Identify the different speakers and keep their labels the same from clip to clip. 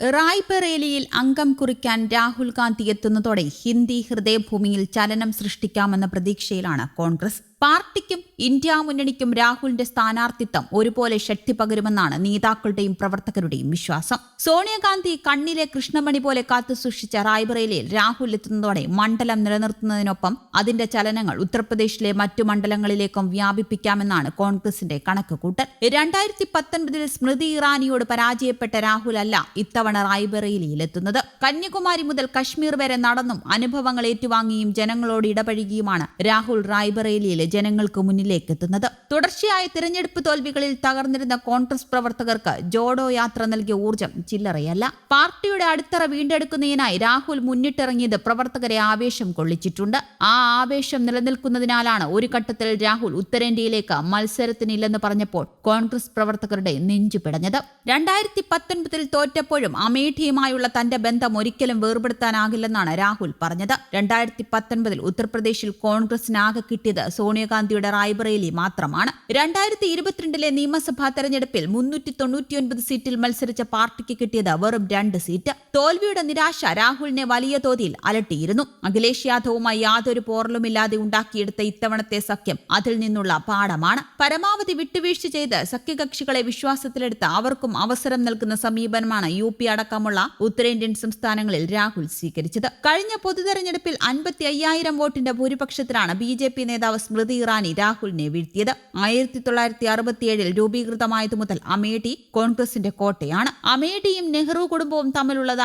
Speaker 1: റായ്ബറേലിയിൽ അംഗം കുറിക്കാൻ രാഹുൽ ഗാന്ധി എത്തുന്നതോടെ ഹിന്ദി ഹൃദയഭൂമിയിൽ ചലനം സൃഷ്ടിക്കാമെന്ന പ്രതീക്ഷയിലാണ് കോൺഗ്രസ്. പാർട്ടിക്കും ഇന്ത്യ മുന്നണിക്കും രാഹുലിന്റെ സ്ഥാനാർത്ഥിത്വം ഒരുപോലെ ശക്തി പകരുമെന്നാണ് നേതാക്കളുടെയും പ്രവർത്തകരുടെയും വിശ്വാസം. സോണിയാഗാന്ധി കണ്ണിലെ കൃഷ്ണമണി പോലെ കാത്തു സൂക്ഷിച്ച റായ്ബറേലിയിൽ രാഹുൽ എത്തുന്നതോടെ മണ്ഡലം നിലനിർത്തുന്നതിനൊപ്പം അതിന്റെ ചലനങ്ങൾ ഉത്തർപ്രദേശിലെ മറ്റു മണ്ഡലങ്ങളിലേക്കും വ്യാപിപ്പിക്കാമെന്നാണ് കോൺഗ്രസിന്റെ കണക്കുകൂട്ടൽ രണ്ടായിരത്തി പത്തൊൻപതിൽ സ്മൃതി ഇറാനിയോട് പരാജയപ്പെട്ട രാഹുൽ അല്ല ഇത്തവണ റായ്ബറേലിയിലെത്തുന്നത് കന്യാകുമാരി മുതൽ കശ്മീർ വരെ നടന്നും അനുഭവങ്ങൾ ഏറ്റുവാങ്ങിയും ജനങ്ങളോട് ഇടപഴകിയുമാണ് രാഹുൽ റായ്ബറേലിയിലെ ജനങ്ങൾക്ക് മുന്നിലേക്ക് എത്തുന്നത്. തുടർച്ചയായ തിരഞ്ഞെടുപ്പ് തോൽവികളിൽ തകർന്നിരുന്ന കോൺഗ്രസ് പ്രവർത്തകർക്ക് ജോഡോ യാത്ര നൽകിയ ഊർജം ചില്ലറയല്ല. പാർട്ടിയുടെ അടിത്തറ വീണ്ടെടുക്കുന്നതിനായി രാഹുൽ മുന്നിട്ടിറങ്ങിയത് പ്രവർത്തകരെ ആവേശം കൊള്ളിച്ചിട്ടുണ്ട്. ആ ആവേശം നിലനിൽക്കുന്നതിനാലാണ് ഒരു ഘട്ടത്തിൽ രാഹുൽ ഉത്തരേന്ത്യയിലേക്ക് മത്സരത്തിനില്ലെന്ന് പറഞ്ഞപ്പോൾ കോൺഗ്രസ് പ്രവർത്തകരുടെ നെഞ്ചു പിടഞ്ഞത്. രണ്ടായിരത്തി പത്തൊൻപതിൽ തോറ്റപ്പോഴും അമേഠിയുമായുള്ള തന്റെ ബന്ധം ഒരിക്കലും വേർപെടുത്താനാകില്ലെന്നാണ് രാഹുൽ പറഞ്ഞത്. രണ്ടായിരത്തി പത്തൊൻപതിൽ ഉത്തർപ്രദേശിൽ കോൺഗ്രസിനാകെ കിട്ടിയത് സോണിയാഗാന്ധിയുടെ റായ്ബറേലി മാത്രമാണ്. രണ്ടായിരത്തി ഇരുപത്തിരണ്ടിലെ നിയമസഭാ തെരഞ്ഞെടുപ്പിൽ മുന്നൂറ്റി തൊണ്ണൂറ്റിയൊൻപത് സീറ്റിൽ മത്സരിച്ച പാർട്ടിക്ക് കിട്ടിയത് വെറും രണ്ട് സീറ്റ്. തോൽവിയുടെ നിരാശ രാഹുലിനെ വലിയ തോതിൽ അലട്ടിയിരുന്നു. അഖിലേഷ് യാദവുമായി യാതൊരു പോറലുമില്ലാതെ ഉണ്ടാക്കിയെടുത്ത ഇത്തവണത്തെ സഖ്യം അതിൽ നിന്നുള്ള പാഠമാണ്. പരമാവധി വിട്ടുവീഴ്ച ചെയ്ത് സഖ്യകക്ഷികളെ വിശ്വാസത്തിലെടുത്ത് അവർക്കും അവസരം നൽകുന്ന സമീപനമാണ് യു പി അടക്കമുള്ള ഉത്തരേന്ത്യൻ സംസ്ഥാനങ്ങളിൽ രാഹുൽ സ്വീകരിച്ചത്. കഴിഞ്ഞ പൊതുതെരഞ്ഞെടുപ്പിൽ അൻപത്തി അയ്യായിരം വോട്ടിന്റെ ഭൂരിപക്ഷത്തിലാണ് ബി ജെ പി നേതാവ് സ്മൃതി ഇറാനി രാഹുലിനെ വീഴ്ത്തിയത്. ആയിരത്തി തൊള്ളായിരത്തി അറുപത്തിയേഴിൽ രൂപീകൃതമായതു മുതൽ അമേഠി കോൺഗ്രസിന്റെ കോട്ടയാണ്. അമേഠിയും നെഹ്റു കുടുംബവും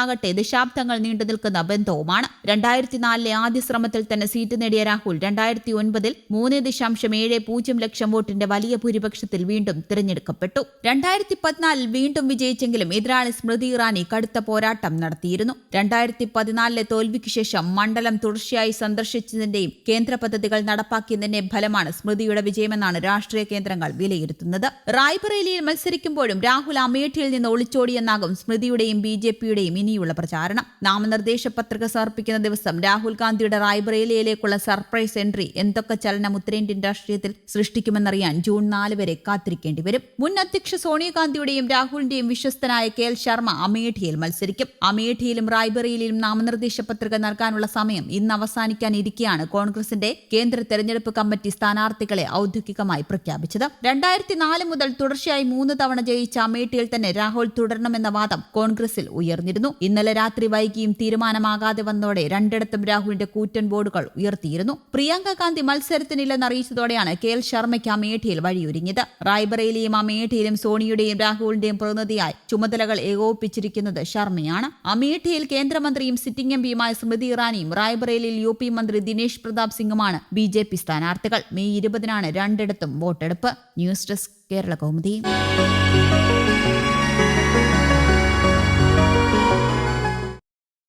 Speaker 1: തമ്മിലുള്ളതാകട്ടെ ദശാബ്ദങ്ങൾ നീണ്ടു നിൽക്കുന്ന ബന്ധവുമാണ്. രണ്ടായിരത്തി നാലിലെ ആദ്യ ശ്രമത്തിൽ തന്നെ സീറ്റ് നേടിയ രാഹുൽ രണ്ടായിരത്തി ഒൻപതിൽ മൂന്ന് ദശാംശം ഏഴ് പൂജ്യം ലക്ഷം വോട്ടിന്റെ വലിയ ഭൂരിപക്ഷത്തിൽ വീണ്ടും തിരഞ്ഞെടുക്കപ്പെട്ടു. രണ്ടായിരത്തി പതിനാലിൽ വീണ്ടും വിജയിച്ചെങ്കിലും എതിരാളി സ്മൃതി ഇറാനി കടുത്ത പോരാട്ടം നടത്തിയിരുന്നു. രണ്ടായിരത്തി പതിനാലിലെ തോൽവിക്ക് ശേഷം മണ്ഡലം തുടർച്ചയായി സന്ദർശിച്ചതിന്റെയും കേന്ദ്ര പദ്ധതികൾ നടപ്പാക്കിയതിന്റെ ഫലമാണ് സ്മൃതിയുടെ വിജയമെന്നാണ് രാഷ്ട്രീയ കേന്ദ്രങ്ങൾ വിലയിരുത്തുന്നത്. റായ്ബറേലിയിൽ മത്സരിക്കുമ്പോഴും രാഹുൽ അമേഠിയിൽ നിന്ന് ഒളിച്ചോടിയെന്നാകും സ്മൃതിയുടെയും ബി ജെ പിയുടെയും ഇനിയുള്ള പ്രചാരണം. നാമനിർദ്ദേശ പത്രിക സമർപ്പിക്കുന്ന ദിവസം രാഹുൽ ഗാന്ധിയുടെ റായ്ബറേലിയയിലേക്കുള്ള സർപ്രൈസ് എൻട്രി എന്തൊക്കെ ചലനം ഉത്തരേന്ത്യൻ രാഷ്ട്രീയത്തിൽ സൃഷ്ടിക്കുമെന്നറിയാൻ ജൂൺ നാല് വരെ കാത്തിരിക്കേണ്ടി വരും. മുൻ അധ്യക്ഷ സോണിയാഗാന്ധിയുടെയും രാഹുലിന്റെയും വിശ്വസ്തനായ കെ എൽ ശർമ്മ അമേഠിയിൽ മത്സരിക്കും. അമേഠിയിലും റായ്ബറേലിയിലും നാമനിർദ്ദേശ പത്രിക നൽകാനുള്ള സമയം ഇന്ന് അവസാനിക്കാനിരിക്കെയാണ് കോൺഗ്രസിന്റെ കേന്ദ്ര തെരഞ്ഞെടുപ്പ് കമ്മിറ്റി സ്ഥാനാർത്ഥികളെ ഔദ്യോഗികമായി പ്രഖ്യാപിച്ചത്. രണ്ടായിരത്തി നാല് മുതൽ തുടർച്ചയായി മൂന്ന് തവണ ജയിച്ച അമേഠിയിൽ തന്നെ രാഹുൽ തുടരണമെന്ന വാദം കോൺഗ്രസിൽ ഉയർന്നിരുന്നു. ഇന്നലെ രാത്രി വൈകിയും തീരുമാനമാകാതെ വന്നതോടെ രണ്ടിടത്തും രാഹുലിന്റെ കൂറ്റൻ ബോർഡുകൾ ഉയർത്തിയിരുന്നു. പ്രിയങ്ക ഗാന്ധി മത്സരത്തിനില്ലെന്ന് അറിയിച്ചതോടെയാണ് കെ എൽ ശർമ്മയ്ക്ക് അമേഠിയിൽ വഴിയൊരുങ്ങിയത്. റായ്ബറയിലെയും അമേഠിയിലും സോണിയുടെയും രാഹുലിന്റെയും പ്രതിനിധിയായി ചുമതലകൾ ഏകോപിപ്പിച്ചിരിക്കുന്നത് ശർമ്മയാണ്. അമേഠിയിൽ കേന്ദ്രമന്ത്രിയും സിറ്റിംഗ് എം പിയുമായ സ്മൃതി ഇറാനിയും റായ്ബറേലിയിൽ യു പി മന്ത്രി ദിനേശ് പ്രതാപ് സിംഗുമാണ് ബി ജെ പി സ്ഥാനാർത്ഥികൾ. മെയ് ഇരുപതിനാണ് രണ്ടിടത്തും വോട്ടെടുപ്പ്. News desk Kerala Kaumudi. Música